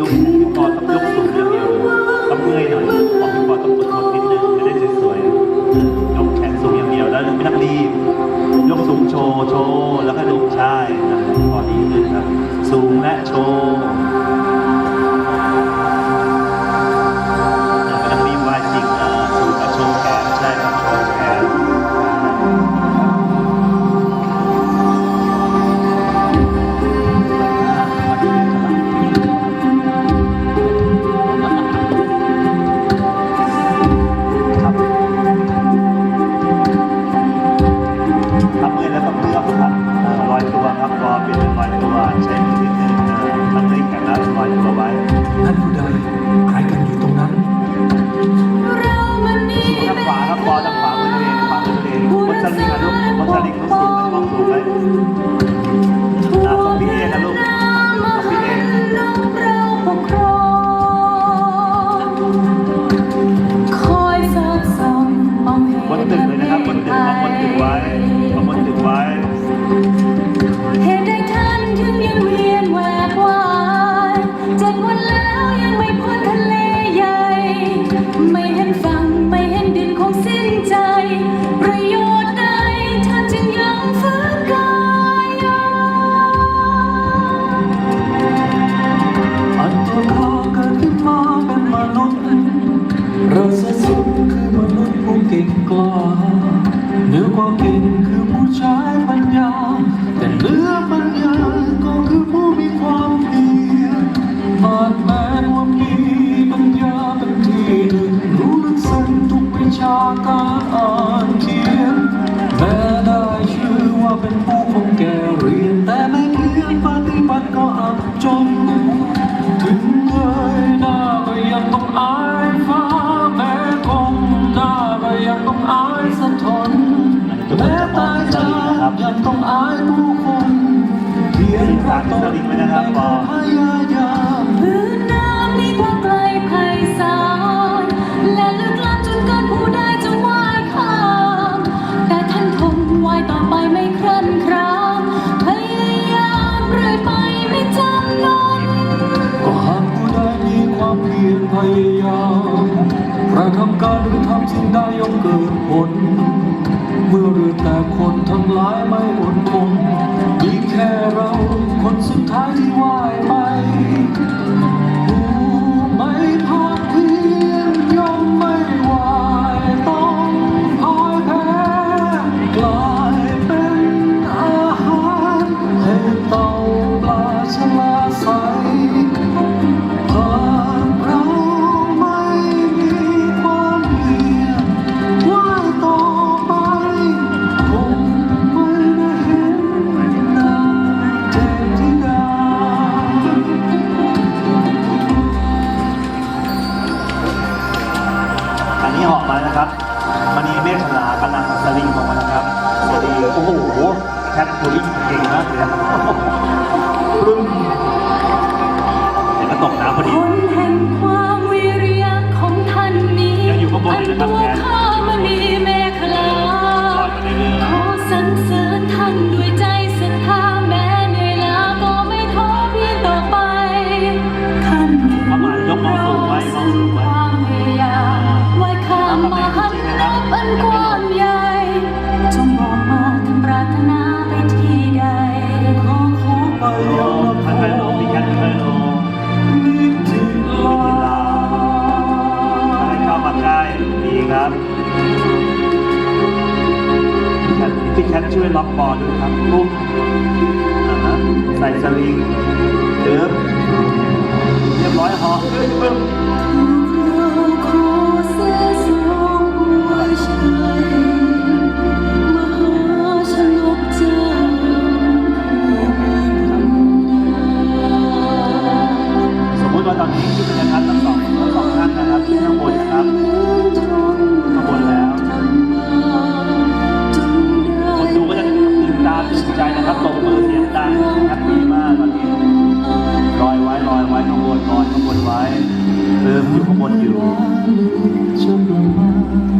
ดูพี่ปอต้องยกสูงอย่างเดียวต้องเงยหน่อยบอกพี่ปอต้องกดทนนิดนึงจะได้สวยๆยกแขนสูงอย่างเดียวแล้วไม่ต้องรีบยกสูงโชว์โชว์แล้วก็ลงใช่นะพอดีขึ้นครับ สูงและโชว์ Nếu có ยายามกระทำการหรือทำสิ่งใดย่อมเกิดผล เมื่อเรือแต่คนทั้งหลายไม่อดทนมีแค่เราคนสุดท้ายที่ไหว ออกมาแล้วนะครับมันมีเมฆขลากำลังสลิงออกมานะครับสลิงโอ้โหแคทตูริ่งเก่งมากเลยรุ่น วยล็อกบอด้วยครับลูกใส่สลิงเดือบเรียบร้อยฮอป 한번읽어 보.